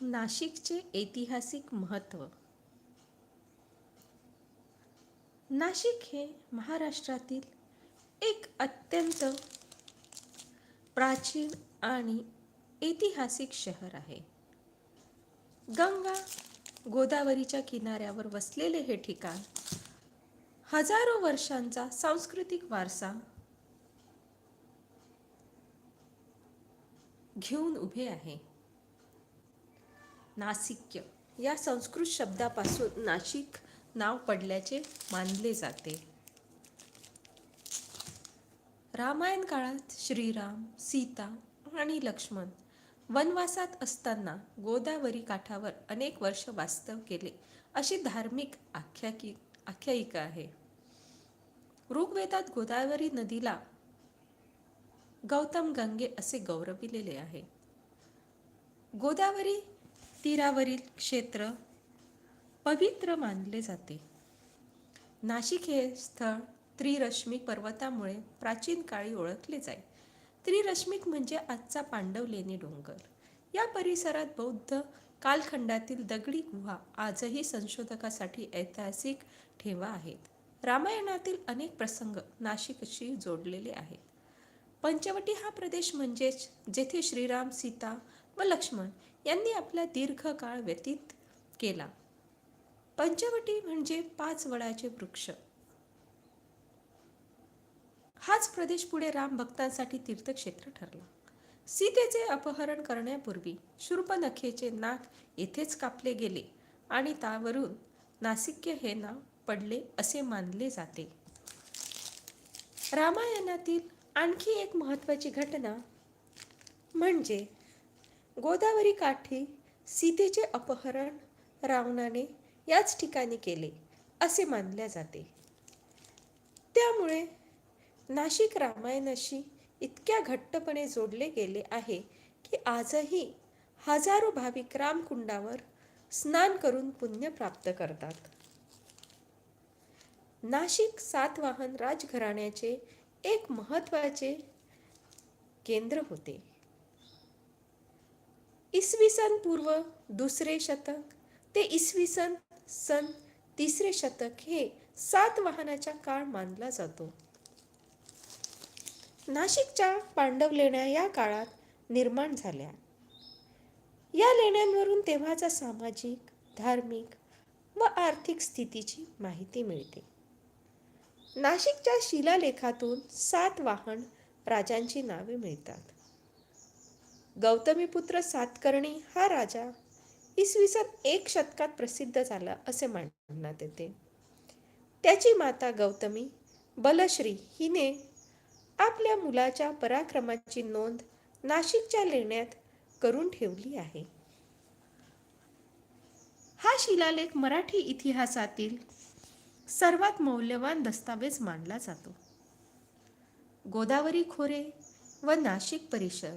नाशिकचे ऐतिहासिक महत्त्व. नाशिक हे महाराष्ट्रातील एक अत्यंत प्राचीन आणि ऐतिहासिक शहर आहे. गंगा गोदावरीच्या किनाऱ्यावर वसलेले हे ठिकाण हजारो वर्षांचा सांस्कृतिक वारसा घेऊन उभे आहे. नासिक्य. या संस्कृत शब्दापासून नाशिक नाव पडल्याचे मानले जाते. रामायण काळात श्रीराम सीता आणि लक्ष्मण वनवासात असताना गोदावरी काठावर अनेक वर्ष वास्तव केले. अशी धार्मिक आख्याकी आख्यायिका आहे. ऋग्वेदात गोदावरी नदीला गौतम गंगे असे गौरविलेले आहे. गोदावरी तीरावरील क्षेत्र पवित्र मानले जाते. नाशिक हे स्थळ त्रिरश्मिक पर्वतामुळे प्राचीन काळी ओळखले जाई. त्रिरश्मिक म्हणजे आजचा पांडवलेणी डोंगर. या परिसरात बौद्ध कालखंडातील दगडी गुहा आजही संशोधकासाठी ऐतिहासिक ठेवा आहेत. रामायणातील अनेक प्रसंग नाशिकशी जोडलेले आहेत. पंचवटी हा प्रदेश म्हणजेच जेथे श्रीराम सीता व लक्ष्मण यांनी आपला दीर्घ काळ व्यतीत केला. पंचवटी म्हणजे पाच वडाचे वृक्ष. हाच प्रदेश पुढे राम भक्तांसाठी तीर्थक्षेत्र ठरला. सीतेचे अपहरण करण्यापूर्वी शूर्पनखेचे नाक येथेच कापले गेले आणि त्यावरून नासिक्य हे नाव पडले असे मानले जाते. रामायणातील आणखी एक महत्त्वाची घटना म्हणजे गोदावरी काठी सीतेचे अपहरण रावणाने याच ठिकाणी केले असे मानले जाते. त्यामुळे नाशिक रामायणाशी इतक्या घट्टपणे जोडले गेले आहे की आजही हजारो भाविक रामकुंडावर स्नान करून पुण्य प्राप्त करतात. नाशिक सातवाहन राजघराण्याचे एक महत्त्वाचे केंद्र होते. इसवी सन पूर्व दुसरे शतक ते इसवी सन सन तिसरे शतक हे सात वाहनाचा काळ मानला जातो. नाशिकच्या पांडव लेण्या या काळात निर्माण झाल्या. या लेण्यांवरून तेव्हाचा सामाजिक धार्मिक व आर्थिक स्थितीची माहिती मिळते. नाशिकच्या शिलालेखातून सात वाहन राजांची नावे मिळतात. गौतमीपुत्र सातकर्णी हा राजा इसवी सन एक शतकात प्रसिद्ध झाला असे मानण्यात येते. त्याची माता गौतमी बलश्री हिने आपल्या मुलाच्या पराक्रमाची नोंद नाशिकच्या लेण्यात करून ठेवली आहे. हा शिलालेख मराठी इतिहासातील सर्वात मौल्यवान दस्तावेज मानला जातो. गोदावरी खोरे व नाशिक परिसर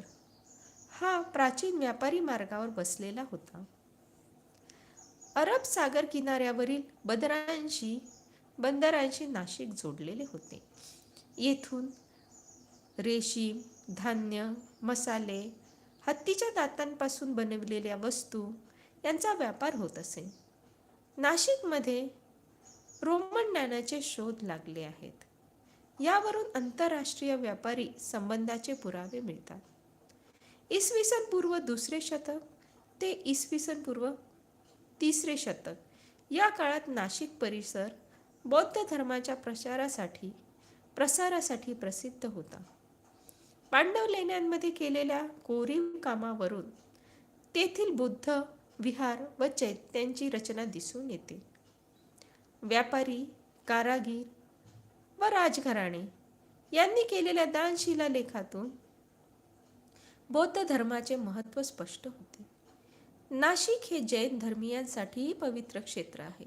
हा प्राचीन व्यापारी मार्गावर बसलेला होता. अरब सागर किनाऱ्यावरील बंदरांशी बंदरांशी नाशिक जोडलेले होते. येथून रेशीम धान्य मसाले हत्तीच्या दातांपासून बनविलेल्या वस्तू यांचा व्यापार होत असे. नाशिकमध्ये रोमन ज्ञानाचे शोध लागले आहेत. यावरून आंतरराष्ट्रीय व्यापारी संबंधाचे पुरावे मिळतात. इसवी सन पूर्व दुसरे शतक ते इसवी सन पूर्व तिसरे शतक. या काळात नाशिक परिसर बौद्ध धर्माच्या प्रचारासाठी प्रसारासाठी प्रसिद्ध होता. पांडव लेण्यांमध्ये केलेल्या कोरीव कामावरून तेथील बुद्ध विहार व चैत्यांची रचना दिसून येते. व्यापारी कारागीर व राजघराणे यांनी केलेल्या दानशिला लेखातून बौद्ध धर्माचे महत्त्व स्पष्ट होते. नाशिक हे जैन धर्मियांसाठीही पवित्र क्षेत्र आहे.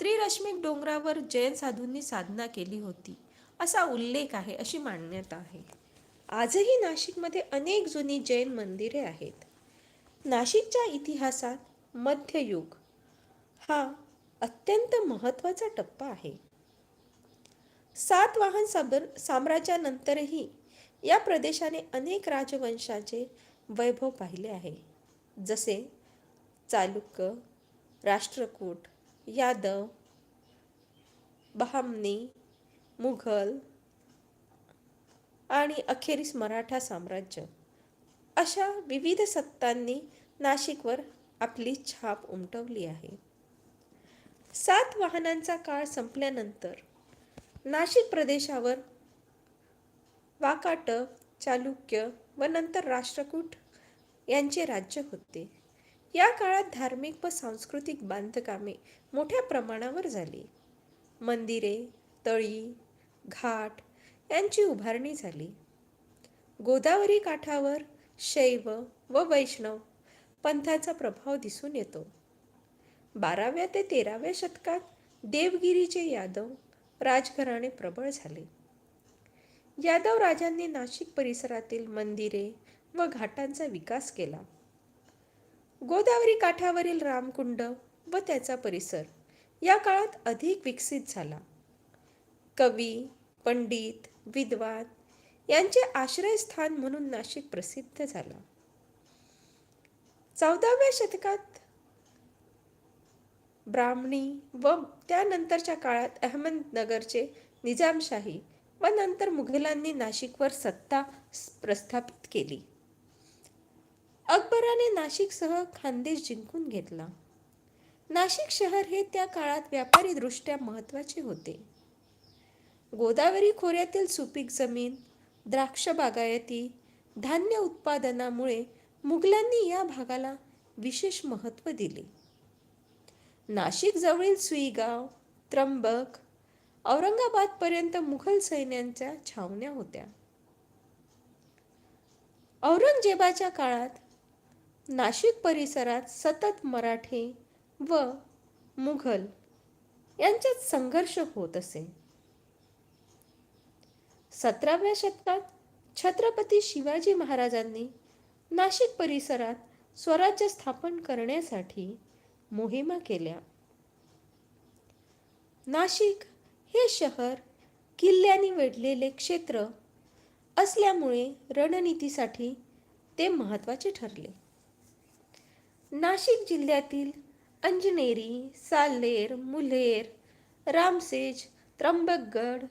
त्रिरश्मिक डोंगरावर जैन साधूंनी साधना केली होती असा उल्लेख आहे अशी मान्यता आहे. आजही नाशिकमध्ये अनेक जुनी जैन मंदिरे आहेत. नाशिकच्या इतिहासात मध्ययुग हा अत्यंत महत्त्वाचा टप्पा आहे. सातवाहन साबर साम्राज्यानंतरही या प्रदेशाने अनेक राजवंशाचे वैभव पाहिले आहे. जसे चालुक्य राष्ट्रकूट यादव बहामनी मुघल आणि अखेरीस मराठा साम्राज्य. अशा विविध सत्तांनी नाशिकवर आपली छाप उमटवली आहे. सात वाहनांचा काळ संपल्यानंतर नाशिक प्रदेशावर वाकाटक चालुक्य व नंतर राष्ट्रकूट यांचे राज्य होते. या काळात धार्मिक व सांस्कृतिक बांधकामे मोठ्या प्रमाणावर झाली. मंदिरे तळी घाट यांची उभारणी झाली. गोदावरी काठावर शैव व वैष्णव पंथाचा प्रभाव दिसून येतो. बाराव्या ते तेराव्या शतकात देवगिरीचे यादव राजघराणे प्रबळ झाले. यादव राजांनी नाशिक परिसरातील मंदिरे व घाटांचा विकास केला. गोदावरी काठावरील रामकुंड व त्याचा परिसर या काळात अधिक विकसित झाला. कवी पंडित विद्वान यांचे आश्रयस्थान म्हणून नाशिक प्रसिद्ध झाला. चौदाव्या शतकात ब्राह्मणी व त्यानंतरच्या काळात अहमदनगरचे निजामशाही व नंतर मुघलांनी नाशिकवर सत्ता प्रस्थापित केली. अकबराने नाशिकसह खानदेश जिंकून घेतला. नाशिक शहर हे त्या काळात व्यापारी दृष्ट्या महत्त्वाचे होते. गोदावरी खोऱ्यातील सुपीक जमीन द्राक्ष बागायती धान्य उत्पादनामुळे मुघलांनी या भागाला विशेष महत्त्व दिले. नाशिक जवळील सुईगाव त्र्यंबक औरंगाबादपर्यंत मुघल सैन्यांच्या छावण्या होत्या. औरंगजेबाच्या काळात नाशिक परिसरात सतत मराठे व मुघल यांच्यात संघर्ष होत असे. सतराव्या शतकात छत्रपती शिवाजी महाराजांनी नाशिक परिसरात स्वराज्य स्थापन करण्यासाठी मोहिमा केल्या. नाशिक हे शहर किल्ल्याने वेढलेले क्षेत्र असल्यामुळे रणनीतीसाठी ते महत्त्वाचे ठरले. नाशिक जिल्ह्यातील अंजनेरी साल्लेर मुल्हेर रामसेज त्र्यंबकगड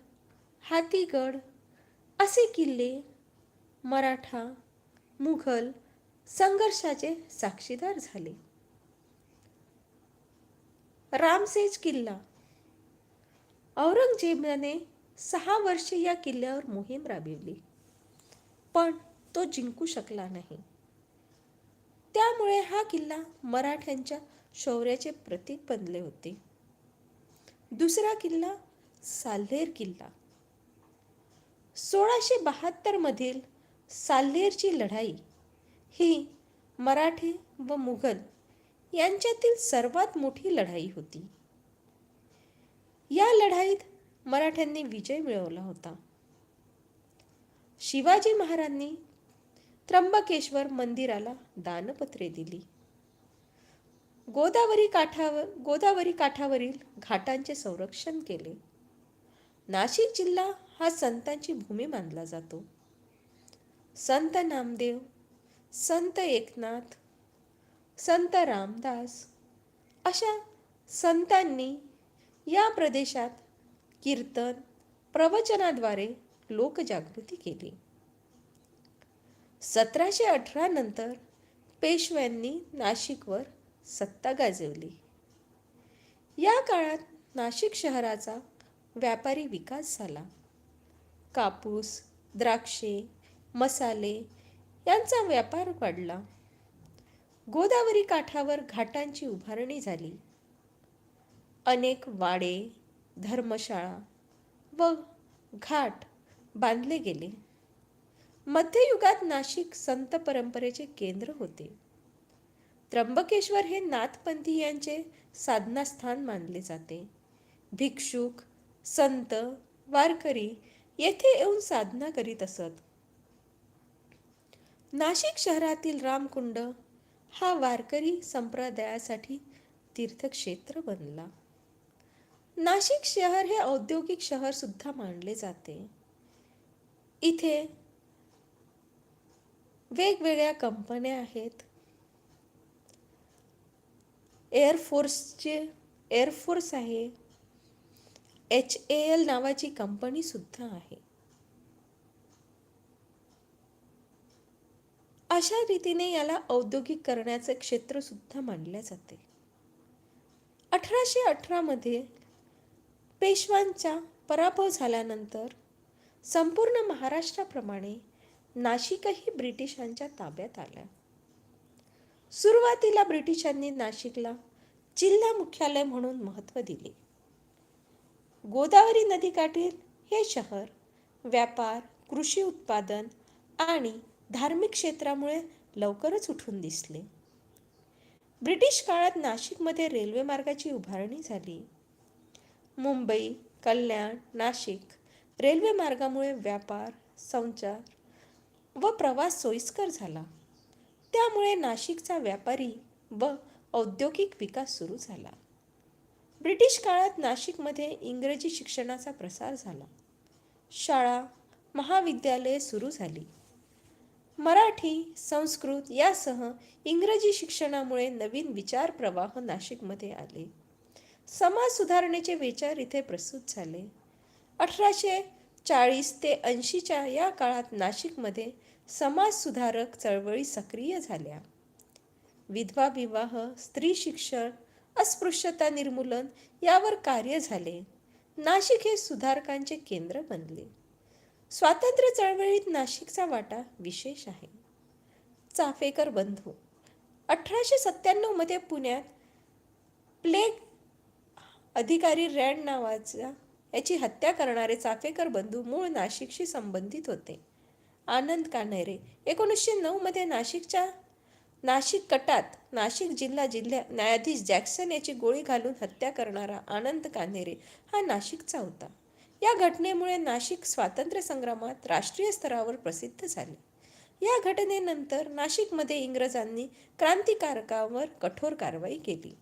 हातीगड असे किल्ले मराठा मुघल संघर्षाचे साक्षीदार झाले. रामसेज किल्ला औरंगजेबाने सहा वर्षे या किल्ल्यावर मोहीम राबविली. पण तो जिंकू शकला नाही. त्यामुळे हा किल्ला मराठ्यांच्या शौर्याचे प्रतीक बनले होते. दुसरा किल्ला साल्हेर किल्ला. सोळाशे बहात्तरमधील साल्हेरची लढाई ही मराठे व मुघल यांच्यातील सर्वात मोठी लढाई होती. या लढाईत मराठ्यांनी विजय मिळवला होता. शिवाजी महाराजांनी त्र्यंबकेश्वर मंदिराला दानपत्रे दिली. गोदावरी काठावर गोदावरी काठावरील घाटांचे संरक्षण केले. नाशिक जिल्हा हा संतांची भूमी मानला जातो. संत नामदेव संत एकनाथ संत रामदास अशा संतांनी या प्रदेशात कीर्तन प्रवचनाद्वारे लोकजागृती केली. सतराशे अठरा नंतर पेशव्यांनी नाशिकवर सत्ता गाजवली. या काळात नाशिक शहराचा व्यापारी विकास झाला. कापूस द्राक्षे मसाले यांचा व्यापार वाढला. गोदावरी काठावर घाटांची उभारणी झाली. अनेक वाडे धर्मशाळा व घाट बांधले गेले. मध्ययुगात नाशिक संत परंपरेचे केंद्र होते. त्र्यंबकेश्वर हे नाथपंथी यांचे साधनास्थान मानले जाते. भिक्षुक संत वारकरी येथे येऊन साधना करीत असत. नाशिक शहरातील रामकुंड हा वारकरी संप्रदायासाठी तीर्थक्षेत्र बनला. नाशिक शहर हे औद्योगिक शहर सुद्धा मानले जाते. इथे वेगवेगळ्या कंपन्या आहेत. एअरफोर्सचे एअरफोर्स आहे. एच ए एल नावाची कंपनी सुद्धा आहे. अशा रीतीने याला औद्योगिक करण्याचे क्षेत्र सुद्धा मानले जाते. अठराशे अठरामध्ये पेशवांचा पराभव झाल्यानंतर संपूर्ण महाराष्ट्राप्रमाणे नाशिकही ब्रिटिशांच्या ताब्यात आल्या सुरुवातीला ब्रिटिशांनी नाशिकला जिल्हा मुख्यालय म्हणून महत्त्व दिले. गोदावरी नदीकाठील हे शहर व्यापार कृषी उत्पादन आणि धार्मिक क्षेत्रामुळे लवकरच उठून दिसले. ब्रिटिश काळात नाशिकमध्ये रेल्वे मार्गाची उभारणी झाली. मुंबई कल्याण नाशिक रेल्वे मार्गामुळे व्यापार संचार व प्रवास सोयीस्कर झाला. त्यामुळे नाशिकचा व्यापारी व औद्योगिक विकास सुरू झाला. ब्रिटिश काळात नाशिकमध्ये इंग्रजी शिक्षणाचा प्रसार झाला. शाळा महाविद्यालये सुरू झाली. मराठी संस्कृत यासह इंग्रजी शिक्षणामुळे नवीन विचार प्रवाह नाशिकमध्ये आले. समाज सुधारणेचे विचार इथे प्रस्तुत झाले. अठराशे चाळीस ते ऐंशीच्या या काळात नाशिकमध्ये समाज सुधारक चळवळी सक्रिय झाल्या. विधवा विवाह स्त्री शिक्षण अस्पृश्यता निर्मूलन यावर कार्य झाले. नाशिक हे सुधारकांचे केंद्र बनले. स्वातंत्र्य चळवळीत नाशिकचा वाटा विशेष आहे. चाफेकर बंधू अठराशे सत्त्याण्णवमध्ये पुण्यात प्लेग अधिकारी रॅड नावाचा याची हत्या करणारे चाफेकर बंधू मूळ नाशिकशी संबंधित होते. आनंद कान्हेरे एकोणीसशे नऊमध्ये नाशिकच्या नाशिक कटात नाशिक जिल्हा जिल्हा न्यायाधीश जॅक्सन याची गोळी घालून हत्या करणारा आनंद कान्हेरे हा नाशिकचा होता. या घटनेमुळे नाशिक स्वातंत्र्य संग्रामात राष्ट्रीय स्तरावर प्रसिद्ध झाले. या घटनेनंतर नाशिकमध्ये इंग्रजांनी क्रांतिकारकावर कठोर कारवाई केली.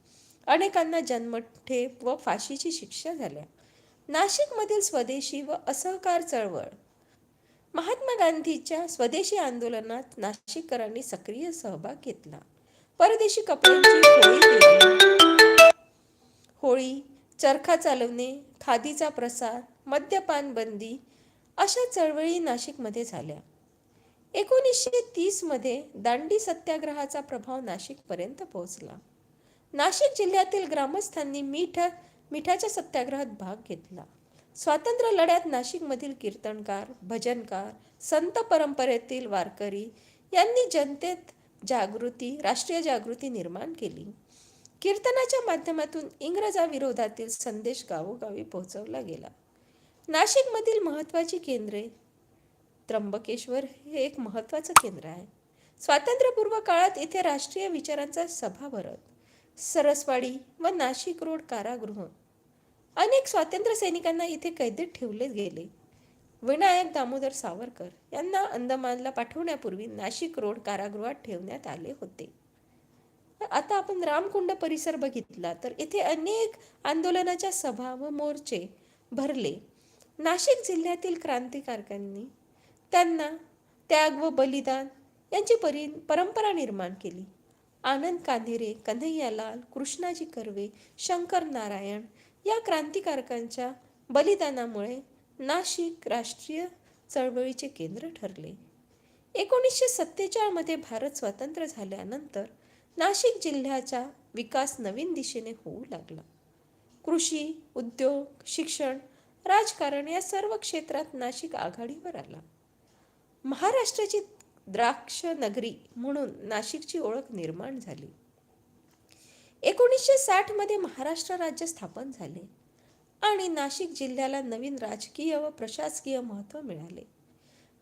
अनेकांना जन्मठेप व फाशीची शिक्षा झाल्या. नाशिकमधील स्वदेशी व असहकार चळवळ. महात्मा गांधीच्या स्वदेशी आंदोलनात नाशिककरांनी सक्रिय सहभाग घेतला. परदेशी कपड्यांची होळी चरखा चालवणे खादीचा प्रसार मद्यपान बंदी अशा चळवळी नाशिकमध्ये झाल्या. एकोणीसशे तीसमध्ये दांडी सत्याग्रहाचा प्रभाव नाशिकपर्यंत पोहोचला. नाशिक जिल्ह्यातील ग्रामस्थांनी मीठ मिठाच्या सत्याग्रहात भाग घेतला. स्वातंत्र्य लढ्यात नाशिकमधील कीर्तनकार भजनकार संत परंपरेतील वारकरी यांनी जनतेत जागृती राष्ट्रीय जागृती निर्माण केली. कीर्तनाच्या माध्यमातून इंग्रजाविरोधातील संदेश गावोगावी पोहोचवला गेला. नाशिकमधील महत्त्वाची केंद्रे त्र्यंबकेश्वर हे एक महत्त्वाचं केंद्र आहे. स्वातंत्र्यपूर्व काळात इथे राष्ट्रीय विचारांचा सभा भरत सरसवाडी व नाशिक रोड कारागृह. अनेक स्वातंत्र्य सैनिकांना इथे कैदेत ठेवले गेले. विनायक दामोदर सावरकर यांना अंदमानला पाठवण्यापूर्वी नाशिक रोड कारागृहात ठेवण्यात आले होते. आता आपण रामकुंड परिसर बघितला तर इथे अनेक आंदोलनाच्या सभा व मोर्चे भरले. नाशिक जिल्ह्यातील क्रांतिकारकांनी त्यांना त्याग व बलिदान यांची परि परंपरा निर्माण केली. आनंद कान्हेरे कन्हैयालाल कृष्णाजी कर्वे शंकर नारायण या क्रांतिकारकांच्या बलिदानामुळे नाशिक राष्ट्रीय चळवळीचे केंद्र ठरले. एकोणीसशे सत्तेचाळमध्ये भारत स्वतंत्र झाल्यानंतर नाशिक जिल्ह्याचा विकास नवीन दिशेने होऊ लागला. कृषी उद्योग शिक्षण राजकारण या सर्व क्षेत्रात नाशिक आघाडीवर आला. महाराष्ट्राची द्राक्ष नगरी म्हणून नाशिकची ओळख निर्माण झाली. एकोणीसशे साठमध्ये महाराष्ट्र राज्य स्थापन झाले आणि नाशिक जिल्ह्याला नवीन राजकीय व प्रशासकीय महत्त्व मिळाले.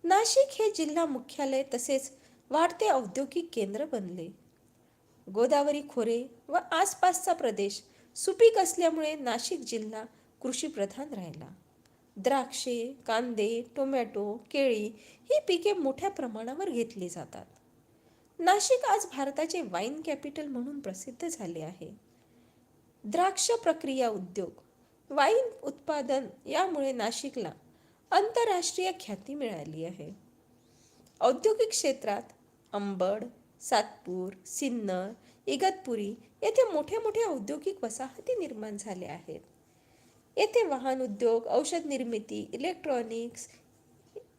नाशिक हे जिल्हा मुख्यालय तसेच वाढते औद्योगिक केंद्र बनले. गोदावरी खोरे व आसपासचा प्रदेश सुपीक असल्यामुळे नाशिक जिल्हा कृषीप्रधान राहिला. द्राक्षे कांदे टोमॅटो केळी ही पिके मोठ्या प्रमाणावर घेतली जातात. नाशिक आज भारताचे वाईन कॅपिटल म्हणून प्रसिद्ध झाले आहे. द्राक्ष प्रक्रिया उद्योग वाईन उत्पादन यामुळे नाशिकला आंतरराष्ट्रीय ख्याती मिळाली आहे. औद्योगिक क्षेत्रात अंबड सातपूर सिन्नर इगतपुरी येथे मोठ्या मोठ्या औद्योगिक वसाहती निर्माण झाल्या आहेत. येथे वाहन उद्योग औषध निर्मिती इलेक्ट्रॉनिक्स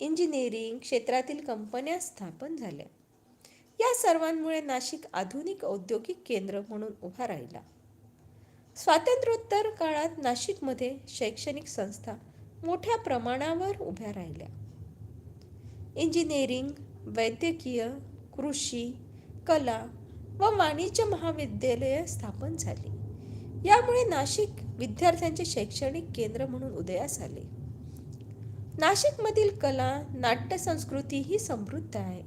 इंजिनिअरिंग क्षेत्रातील कंपन्या स्थापन झाल्या. या सर्वांमुळे नाशिक आधुनिक औद्योगिक केंद्र म्हणून उभा राहिला. स्वातंत्र्योत्तर काळात नाशिकमध्ये शैक्षणिक संस्था मोठ्या प्रमाणावर उभ्या राहिल्या. इंजिनिअरिंग वैद्यकीय कृषी कला व वाणिज्य महाविद्यालये स्थापन झाली. यामुळे नाशिक विद्यार्थ्यांचे शैक्षणिक केंद्र म्हणून उदयास आले. नाशिकमधील कला नाट्य संस्कृती ही समृद्ध आहे.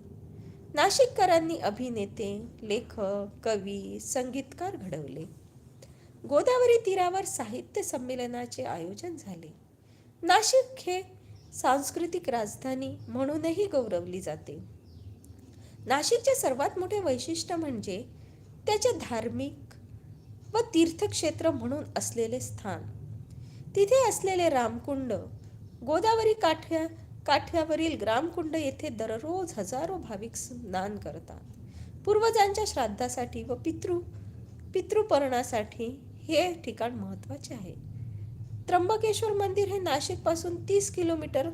नाशिककरांनी अभिनेते लेखक कवी संगीतकार घडवले. गोदावरी तीरावर साहित्य संमेलनाचे आयोजन झाले. नाशिक हे सांस्कृतिक राजधानी म्हणूनही गौरवली जाते. नाशिकचे सर्वात मोठे वैशिष्ट्य म्हणजे त्याचे धार्मिक व तीर्थक्षेत्र म्हणून असलेले स्थान. तिथे असलेले रामकुंड गोदावरी काठ्या काठ्यावरील ग्रामकुंड येथे दररोज हजारो भाविक स्नान करतात. पूर्वजांच्या श्राद्धासाठी व पितृ पितृपर्णासाठी हे ठिकाण महत्त्वाचे आहे. त्र्यंबकेश्वर मंदिर हे नाशिकपासून तीस किलोमीटर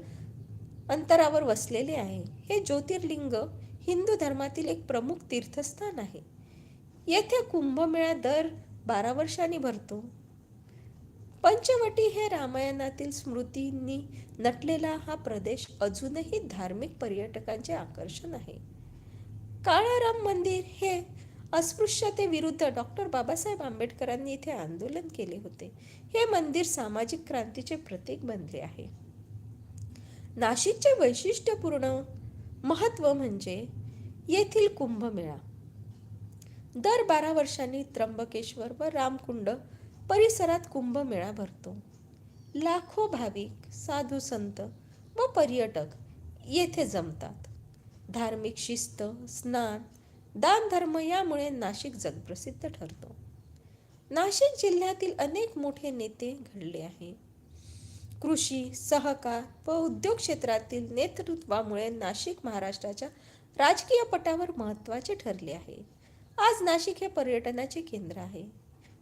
अंतरावर वसलेले आहे. हे ज्योतिर्लिंग हिंदू धर्मातील एक प्रमुख तीर्थस्थान आहे. येथे कुंभमेळा दर बारा वर्षांनी भरतो. पंचवटी हे रामायणातील स्मृतींनी नटलेला हा प्रदेश अजूनही धार्मिक पर्यटकांचे आकर्षण आहे. काळाराम मंदिर हे अस्पृश्यतेविरुद्ध डॉक्टर बाबासाहेब आंबेडकरांनी इथे आंदोलन केले होते. हे मंदिर सामाजिक क्रांतीचे प्रतीक बनले आहे. नाशिकचे वैशिष्ट्यपूर्ण महत्त्व म्हणजे येथील कुंभमेळा. दर बारा वर्षांनी त्र्यंबकेश्वर व रामकुंड परिसरात कुंभमेळा भरतो. लाखो भाविक साधू संत व पर्यटक येथे जमतात. धार्मिक शिस्त स्नान दानधर्म यामुळे नाशिक जगप्रसिद्ध ठरतो. नाशिक जिल्ह्यातील अनेक मोठे नेते घडले आहे कृषी सहकार व उद्योग क्षेत्रातील नेतृत्वामुळे नाशिक महाराष्ट्राच्या राजकीय पटावर महत्त्वाचे ठरले आहे. आज नाशिक हे पर्यटनाचे केंद्र आहे.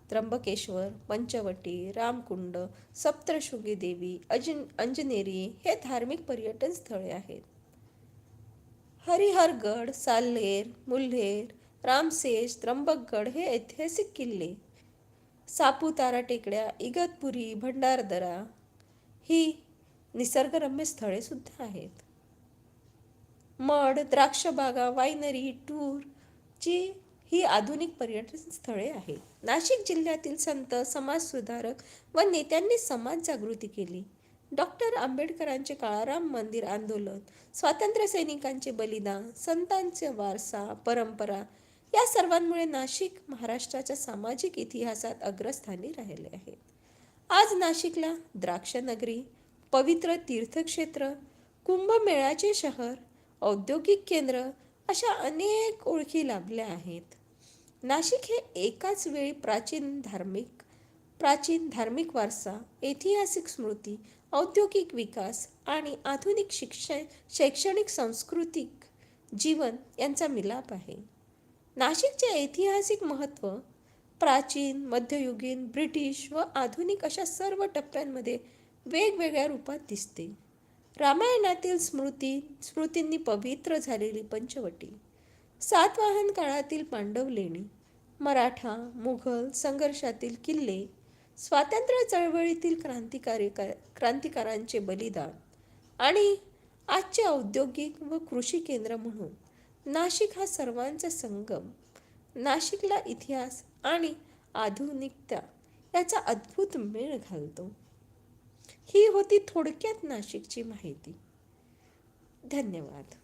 त्र्यंबकेश्वर पंचवटी रामकुंड सप्तशृंगी देवी अजिन अंजनेरी हे धार्मिक पर्यटन स्थळे आहेत. हरिहरगड साल्हेर मुल्हेर रामसेज त्र्यंबकगड हे ऐतिहासिक किल्ले. सापुतारा टेकड्या इगतपुरी भंडारदरा ही निसर्गरम्य स्थळे सुद्धा आहेत. मड द्राक्षबागा वायनरी टूर ची ही आधुनिक पर्यटन स्थळे आहेत. नाशिक जिल्ह्यातील संत समाजसुधारक व नेत्यांनी समाज जागृती केली. डॉक्टर आंबेडकरांचे काळाराम मंदिर आंदोलन स्वातंत्र्य सैनिकांचे बलिदान संतांचे वारसा परंपरा या सर्वांमुळे नाशिक महाराष्ट्राच्या सामाजिक इतिहासात अग्रस्थानी राहिले आहे. आज नाशिकला द्राक्षनगरी पवित्र तीर्थक्षेत्र कुंभमेळ्याचे शहर औद्योगिक केंद्र अशा अनेक ओळखी लाभल्या आहेत. नाशिक हे एकाच वेळी प्राचीन धार्मिक प्राचीन धार्मिक वारसा ऐतिहासिक स्मृती औद्योगिक विकास आणि आधुनिक शिक्षण शैक्षणिक सांस्कृतिक जीवन यांचा मिलाप आहे. नाशिकचे ऐतिहासिक महत्त्व प्राचीन मध्ययुगीन ब्रिटिश व आधुनिक अशा सर्व टप्प्यांमध्ये वेगवेगळ्या रूपात दिसते. रामायणातील स्मृती स्मृतींनी पवित्र झालेली पंचवटी. सातवाहन काळातील पांडव लेणी मराठा मुघल संघर्षातील किल्ले स्वातंत्र्य चळवळीतील क्रांतिकारी क्रांतिकारांचे बलिदान आणि आजचे औद्योगिक व कृषी केंद्र म्हणून नाशिक हा सर्वांचा संगम नाशिकला इतिहास आणि आधुनिकता याचा अद्भुत मेळ घालतो. ही होती थोडक्यात नाशिकची माहिती. धन्यवाद.